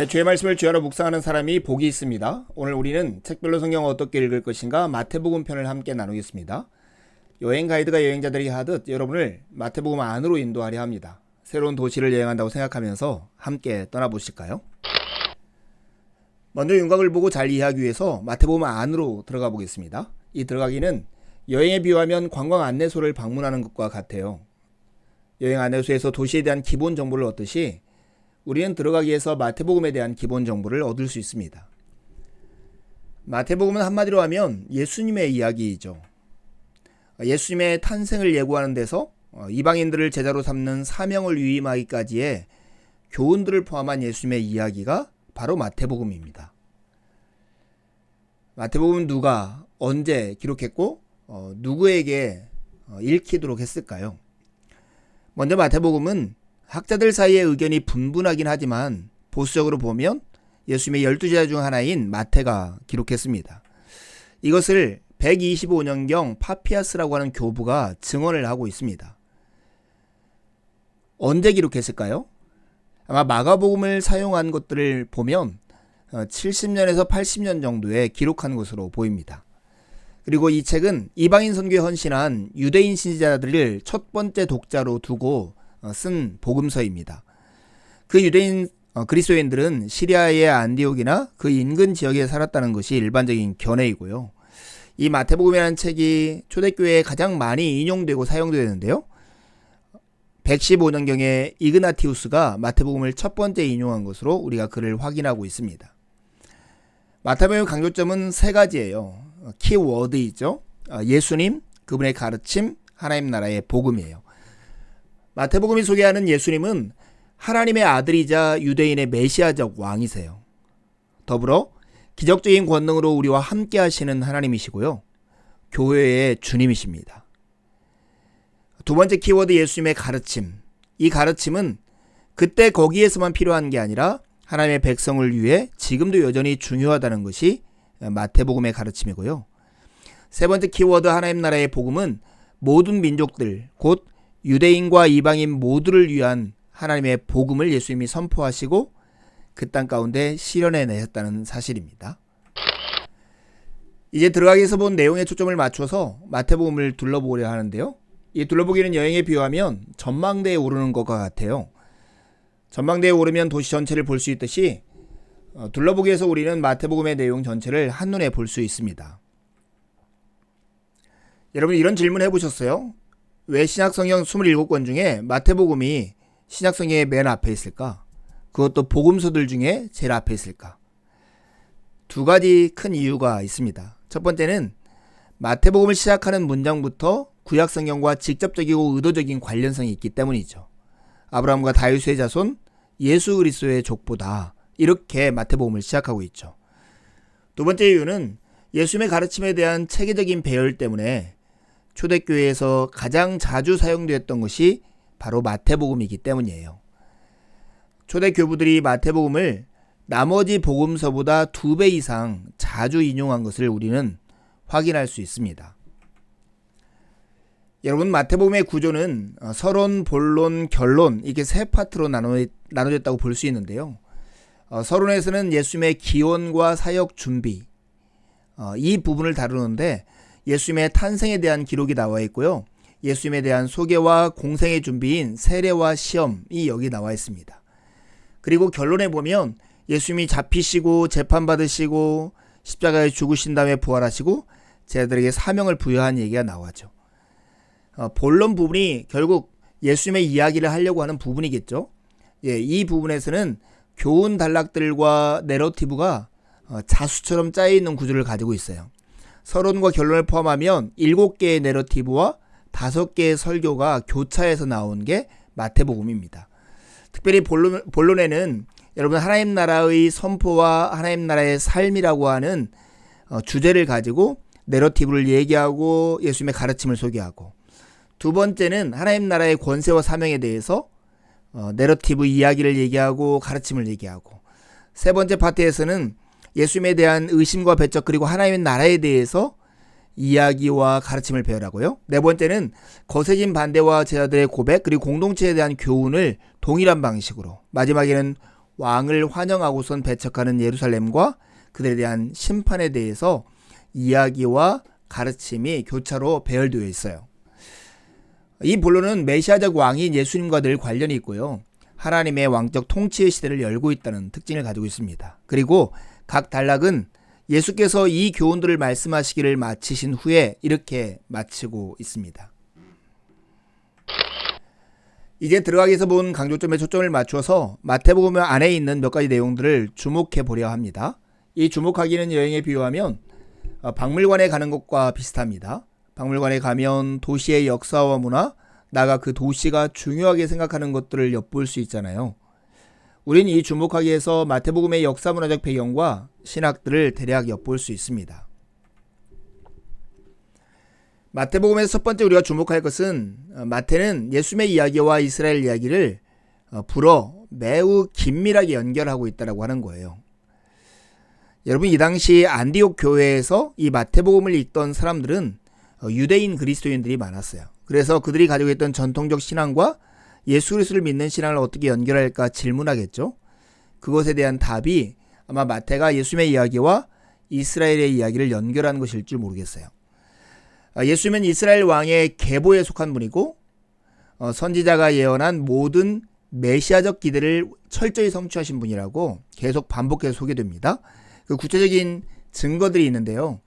네, 주의 말씀을 주야로 묵상하는 사람이 복이 있습니다. 오늘 우리는 책별로 성경 을 어떻게 읽을 것인가 마태복음 편을 함께 나누겠습니다. 여행 가이드가 여행자들이 하듯 여러분을 마태복음 안으로 인도하려 합니다. 새로운 도시를 여행한다고 생각하면서 함께 떠나보실까요? 먼저 윤곽을 보고 잘 이해하기 위해서 마태복음 안으로 들어가 보겠습니다. 이 들어가기는 여행에 비유하면 관광 안내소를 방문하는 것과 같아요. 여행 안내소에서 도시에 대한 기본 정보를 얻듯이 우리는 들어가기 위해서 마태복음에 대한 기본 정보를 얻을 수 있습니다. 마태복음은 한마디로 하면 예수님의 이야기이죠. 예수님의 탄생을 예고하는 데서 이방인들을 제자로 삼는 사명을 위임하기까지의 교훈들을 포함한 예수님의 이야기가 바로 마태복음입니다. 마태복음은 누가 언제 기록했고 어, 누구에게 어, 읽히도록 했을까요? 먼저 마태복음은 학자들 사이의 의견이 분분하긴 하지만 보수적으로 보면 예수님의 열두 제자 중 하나인 마태가 기록했습니다. 이것을 125년경 파피아스라고 하는 교부가 증언을 하고 있습니다. 언제 기록했을까요? 아마 마가복음을 사용한 것들을 보면 70년에서 80년 정도에 기록한 것으로 보입니다. 그리고 이 책은 이방인 선교에 헌신한 유대인 신자들을 첫 번째 독자로 두고 쓴 복음서입니다. 그 유대인 그리스도인들은 시리아의 안디옥이나 그 인근 지역에 살았다는 것이 일반적인 견해이고요. 이 마태복음이라는 책이 초대교회에 가장 많이 인용되고 사용되는데요. 115년경에 이그나티우스가 마태복음을 첫 번째 인용한 것으로 우리가 그를 확인하고 있습니다. 마태복음의 강조점은 세 가지예요. 키워드이죠. 예수님, 그분의 가르침, 하나님 나라의 복음이에요. 마태복음이 소개하는 예수님은 하나님의 아들이자 유대인의 메시아적 왕이세요. 더불어 기적적인 권능으로 우리와 함께 하시는 하나님이시고요. 교회의 주님이십니다. 두 번째 키워드 예수님의 가르침. 이 가르침은 그때 거기에서만 필요한 게 아니라 하나님의 백성을 위해 지금도 여전히 중요하다는 것이 마태복음의 가르침이고요. 세 번째 키워드 하나님 나라의 복음은 모든 민족들, 곧 유대인과 이방인 모두를 위한 하나님의 복음을 예수님이 선포하시고 그 땅 가운데 실현해 내셨다는 사실입니다. 이제 들어가기 위해서 본 내용에 초점을 맞춰서 마태복음을 둘러보려 하는데요. 이 둘러보기는 여행에 비유하면 전망대에 오르는 것과 같아요. 전망대에 오르면 도시 전체를 볼 수 있듯이 어, 둘러보기 위해서 우리는 마태복음의 내용 전체를 한눈에 볼 수 있습니다. 여러분 이런 질문 해보셨어요? 왜 신약성경 27권 중에 마태복음이 신약성경의 맨 앞에 있을까? 그것도 복음서들 중에 제일 앞에 있을까? 두 가지 큰 이유가 있습니다. 첫 번째는 마태복음을 시작하는 문장부터 구약 성경과 직접적이고 의도적인 관련성이 있기 때문이죠. 아브라함과 다윗의 자손, 예수 그리스도의 족보다 이렇게 마태복음을 시작하고 있죠. 두 번째 이유는 예수님의 가르침에 대한 체계적인 배열 때문에 초대교회에서 가장 자주 사용되었던 것이 바로 마태복음이기 때문이에요. 초대 교부들이 마태복음을 나머지 복음서보다 두 배 이상 자주 인용한 것을 우리는 확인할 수 있습니다. 여러분 마태복음의 구조는 어, 서론, 본론, 결론 이렇게 세 파트로 나눠, 나눠졌다고 볼 수 있는데요. 어, 서론에서는 예수님의 기원과 사역 준비 어, 이 부분을 다루는데 예수님의 탄생에 대한 기록이 나와 있고요. 예수님에 대한 소개와 공생의 준비인 세례와 시험이 여기 나와 있습니다. 그리고 결론에 보면 예수님이 잡히시고 재판받으시고 십자가에 죽으신 다음에 부활하시고 제자들에게 사명을 부여한 얘기가 나와죠. 어, 본론 부분이 결국 예수님의 이야기를 하려고 하는 부분이겠죠. 예, 이 부분에서는 교훈 단락들과 내러티브가 어, 자수처럼 짜여 있는 구조를 가지고 있어요. 서론과 결론을 포함하면 7개의 내러티브와 5개의 설교가 교차해서 나온 게 마태복음입니다. 특별히 본론, 본론에는 여러분 하나님 나라의 선포와 하나님 나라의 삶이라고 하는 어, 주제를 가지고 내러티브를 얘기하고 예수님의 가르침을 소개하고 두 번째는 하나님 나라의 권세와 사명에 대해서 어, 내러티브 이야기를 얘기하고 가르침을 얘기하고 세 번째 파트에서는 예수님에 대한 의심과 배척 그리고 하나님의 나라에 대해서 이야기와 가르침을 배우라고요. 네 번째는 거세진 반대와 제자들의 고백 그리고 공동체에 대한 교훈을 동일한 방식으로 마지막에는 왕을 환영하고선 배척하는 예루살렘과 그들에 대한 심판에 대해서 이야기와 가르침이 교차로 배열되어 있어요. 이 본론은 메시아적 왕인 예수님과 늘 관련이 있고요. 하나님의 왕적 통치의 시대를 열고 있다는 특징을 가지고 있습니다. 그리고 각 단락은 예수께서 이 교훈들을 말씀하시기를 마치신 후에 이렇게 마치고 있습니다. 이제 들어가기 위해서 본 강조점에 초점을 맞춰서 마태복음 안에 있는 몇 가지 내용들을 주목해 보려 합니다. 이 주목하기는 여행에 비유하면 어, 박물관에 가는 것과 비슷합니다. 박물관에 가면 도시의 역사와 문화, 나가 그 도시가 중요하게 생각하는 것들을 엿볼 수 있잖아요. 우린 이 주목하기에서 마태복음의 역사 문화적 배경과 신학들을 대략 엿볼 수 있습니다. 마태복음에서 첫 번째 우리가 주목할 것은 어, 마태는 예수님의 이야기와 이스라엘 이야기를 어, 불어 매우 긴밀하게 연결하고 있다고 하는 거예요. 여러분 이 당시 안디옥 교회에서 이 마태복음을 읽던 사람들은 어, 유대인 그리스도인들이 많았어요. 그래서 그들이 가지고 있던 전통적 신앙과 예수 그리스도를 믿는 신앙을 어떻게 연결할까 질문하겠죠. 그것에 대한 답이 아마 마태가 예수님의 이야기와 이스라엘의 이야기를 연결하는 것일 줄 모르겠어요. 아, 예수님은 이스라엘 왕의 계보에 속한 분이고 어, 선지자가 예언한 모든 메시아적 기대를 철저히 성취하신 분이라고 계속 반복해서 소개됩니다. 그 구체적인 증거들이 있는데요.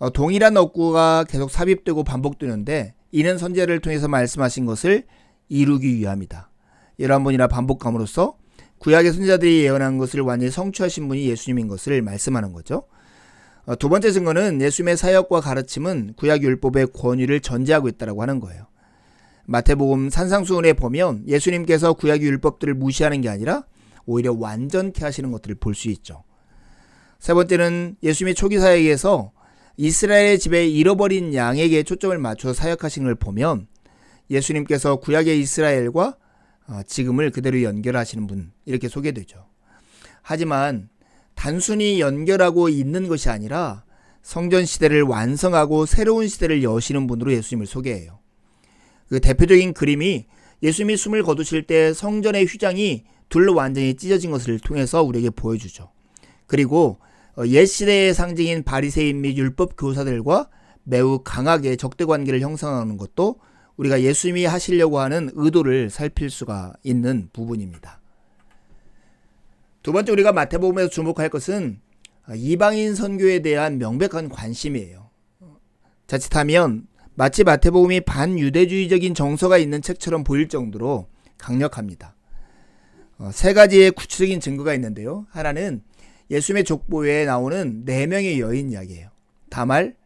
어, 동일한 억구가 계속 삽입되고 반복되는데 이는 선제를 통해서 말씀하신 것을 이루기 위함이다. 열한 번이나 반복함으로써 구약의 선자들이 예언한 것을 완전히 성취하신 분이 예수님인 것을 말씀하는 거죠. 어, 두 번째 증거는 예수님의 사역과 가르침은 구약 율법의 권위를 전제하고 있다고 하는 거예요. 마태복음 산상수훈에 보면 예수님께서 구약 율법들을 무시하는 게 아니라 오히려 완전케 하시는 것들을 볼 수 있죠. 세 번째는 예수님의 초기 사역에서 이스라엘의 집에 잃어버린 양에게 초점을 맞춰 사역하신 걸 보면 예수님께서 구약의 이스라엘과 어, 지금을 그대로 연결하시는 분 이렇게 소개되죠. 하지만 단순히 연결하고 있는 것이 아니라 성전 시대를 완성하고 새로운 시대를 여시는 분으로 예수님을 소개해요. 그 대표적인 그림이 예수님이 숨을 거두실 때 성전의 휘장이 둘로 완전히 찢어진 것을 통해서 우리에게 보여주죠. 그리고 어, 옛 시대의 상징인 바리새인 및 율법 교사들과 매우 강하게 적대 관계를 형성하는 것도 우리가 예수님이 하시려고 하는 의도를 살필 수가 있는 부분입니다. 두 번째 우리가 마태복음에서 주목할 것은 이방인 선교에 대한 명백한 관심이에요. 자칫하면 마치 마태복음이 반유대주의적인 정서가 있는 책처럼 보일 정도로 강력합니다. 어, 세 가지의 구체적인 증거가 있는데요. 하나는 예수님의 족보에 나오는 네 명의 여인 이야기예요. 다말,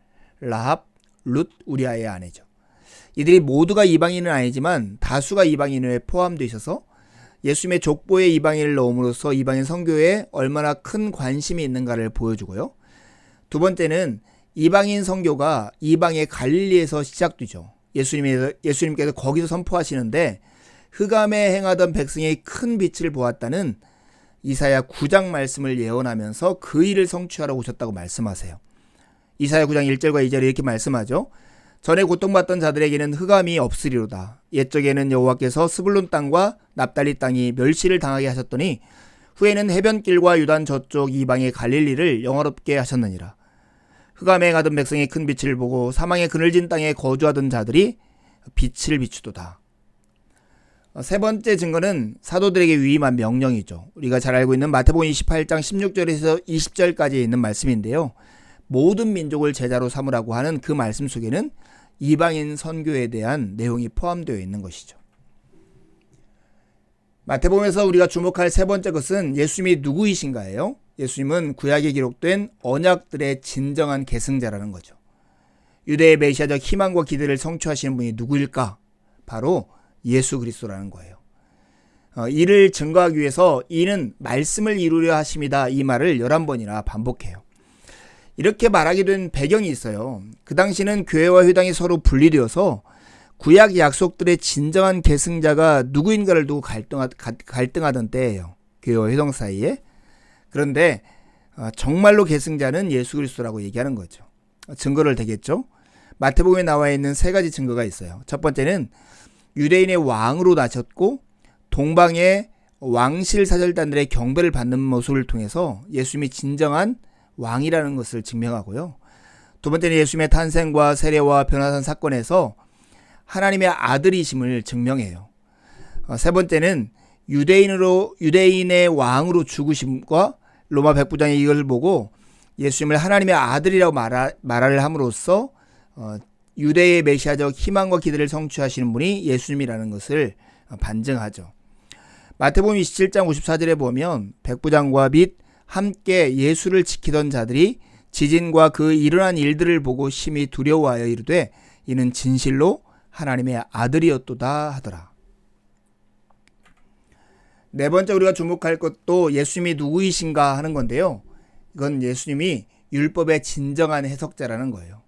라합, 룻, 우리아의 아내죠. 이들이 모두가 이방인은 아니지만 다수가 이방인에 포함되어 있어서 예수님의 족보에 이방인을 넣음으로써 이방인 선교에 얼마나 큰 관심이 있는가를 보여주고요. 두 번째는 이방인 선교가 이방의 갈릴리에서 시작되죠. 예수님께서 거기서 선포하시는데 흑암에 행하던 백성의 큰 빛을 보았다는 이사야 9장 말씀을 예언하면서 그 일을 성취하러 오셨다고 말씀하세요. 이사야 9장 1절과 2절에 이렇게 말씀하죠. 전에 고통받던 자들에게는 흑암이 없으리로다. 옛적에는 여호와께서 스불론 땅과 납달리 땅이 멸시를 당하게 하셨더니 후에는 해변길과 유단 저쪽 이방의 갈릴리를 영화롭게 하셨느니라. 흑암에 가던 백성의 큰 빛을 보고 사망의 그늘진 땅에 거주하던 자들이 빛을 비추도다. 세 번째 증거는 사도들에게 위임한 명령이죠. 우리가 잘 알고 있는 마태복음 28장 16절에서 20절까지 있는 말씀인데요. 모든 민족을 제자로 삼으라고 하는 그 말씀 속에는 이방인 선교에 대한 내용이 포함되어 있는 것이죠. 마태복음에서 우리가 주목할 세 번째 것은 예수님이 누구이신가예요? 예수님은 구약에 기록된 언약들의 진정한 계승자라는 거죠. 유대의 메시아적 희망과 기대를 성취하시는 분이 누구일까? 바로 예수 그리스도라는 거예요. 어, 이를 증거하기 위해서 이는 말씀을 이루려 하심이다 이 말을 11번이나 반복해요. 이렇게 말하게 된 배경이 있어요. 그 당시는 교회와 회당이 서로 분리되어서 구약 약속들의 진정한 계승자가 누구인가를 두고 갈등하, 갈등하던 때예요. 교회와 회당 사이에. 그런데 어, 정말로 계승자는 예수 그리스도라고 얘기하는 거죠. 증거를 대겠죠. 마태복음에 나와 있는 세 가지 증거가 있어요. 첫 번째는 유대인의 왕으로 나셨고 동방의 왕실 사절단들의 경배를 받는 모습을 통해서 예수님이 진정한 왕이라는 것을 증명하고요. 두 번째는 예수님의 탄생과 세례와 변화산 사건에서 하나님의 아들이심을 증명해요. 어, 세 번째는 유대인으로 유대인의 왕으로 죽으심과 로마 백부장이 이걸 보고 예수님을 하나님의 아들이라고 말하, 말을 함으로써 어, 유대의 메시아적 희망과 기대를 성취하시는 분이 예수님이라는 것을 반증하죠. 마태복음 27장 54절에 보면 백부장과 및 함께 예수를 지키던 자들이 지진과 그 일어난 일들을 보고 심히 두려워하여 이르되 이는 진실로 하나님의 아들이었도다 하더라. 네 번째 우리가 주목할 것도 예수님이 누구이신가 하는 건데요. 이건 예수님이 율법의 진정한 해석자라는 거예요.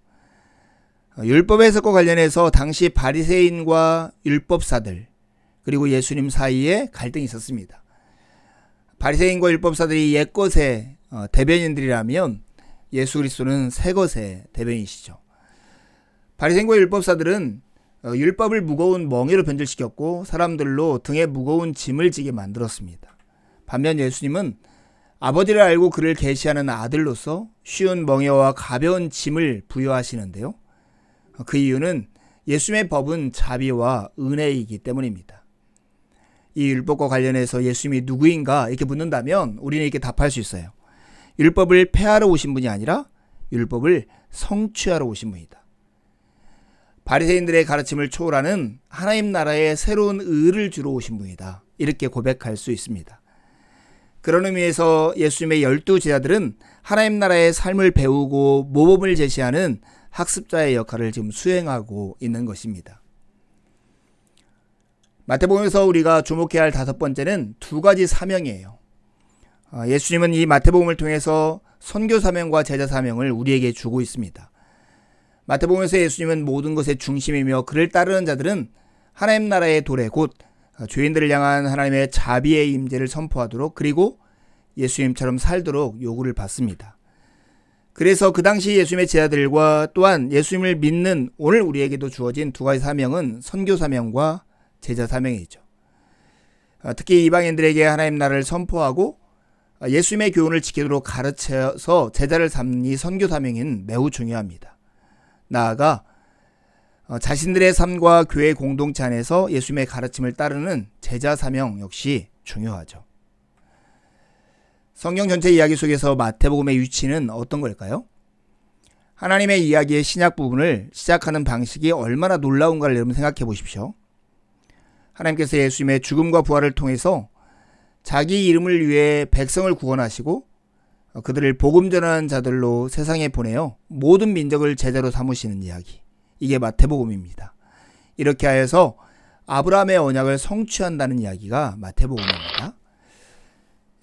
어, 율법 해석과 관련해서 당시 바리새인과 율법사들 그리고 예수님 사이에 갈등이 있었습니다. 바리새인과 율법사들이 옛 것의 어, 대변인들이라면 예수 그리스도는 새 것의 대변이시죠. 바리새인과 율법사들은 어, 율법을 무거운 멍에로 변질시켰고 사람들로 등에 무거운 짐을 지게 만들었습니다. 반면 예수님은 아버지를 알고 그를 계시하는 아들로서 쉬운 멍에와 가벼운 짐을 부여하시는데요. 그 이유는 예수님의 법은 자비와 은혜이기 때문입니다. 이 율법과 관련해서 예수님이 누구인가 이렇게 묻는다면 우리는 이렇게 답할 수 있어요. 율법을 폐하러 오신 분이 아니라 율법을 성취하러 오신 분이다. 바리새인들의 가르침을 초월하는 하나님 나라의 새로운 의를 주러 오신 분이다. 이렇게 고백할 수 있습니다. 그런 의미에서 예수님의 열두 제자들은 하나님 나라의 삶을 배우고 모범을 제시하는 학습자의 역할을 지금 수행하고 있는 것입니다. 마태복음에서 우리가 주목해야 할 다섯 번째는 두 가지 사명이에요. 아, 예수님은 이 마태복음을 통해서 선교 사명과 제자 사명을 우리에게 주고 있습니다. 마태복음에서 예수님은 모든 것의 중심이며 그를 따르는 자들은 하나님 나라의 도래 곧 죄인들을 향한 하나님의 자비의 임재를 선포하도록 그리고 예수님처럼 살도록 요구를 받습니다. 그래서 그 당시 예수님의 제자들과 또한 예수님을 믿는 오늘 우리에게도 주어진 두 가지 사명은 선교 사명과 제자 사명이죠. 특히 이방인들에게 하나님 나라를 선포하고 예수님의 교훈을 지키도록 가르쳐서 제자를 삼는 이 선교 사명인 매우 중요합니다. 나아가 어, 자신들의 삶과 교회 공동체 안에서 예수님의 가르침을 따르는 제자 사명 역시 중요하죠. 성경 전체 이야기 속에서 마태복음의 위치는 어떤 걸까요? 하나님의 이야기의 신약 부분을 시작하는 방식이 얼마나 놀라운가를 여러분 생각해 보십시오. 하나님께서 예수님의 죽음과 부활을 통해서 자기 이름을 위해 백성을 구원하시고 어, 그들을 복음 전하는 자들로 세상에 보내어 모든 민족을 제자로 삼으시는 이야기. 이게 마태복음입니다. 이렇게 하여서 아브라함의 언약을 성취한다는 이야기가 마태복음입니다.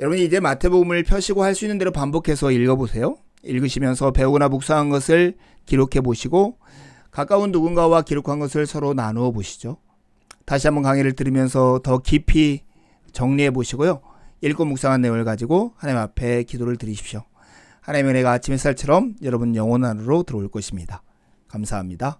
여러분이 이제 마태복음을 펴시고 할 수 있는 대로 반복해서 읽어보세요. 읽으시면서 배우거나 묵상한 것을 기록해 보시고 가까운 누군가와 기록한 것을 서로 나누어 보시죠. 다시 한번 강의를 들으면서 더 깊이 정리해 보시고요. 읽고 묵상한 내용을 가지고 하나님 앞에 기도를 드리십시오. 하나님의 은혜가 아침 햇살처럼 여러분 영혼 안으로 들어올 것입니다. 감사합니다.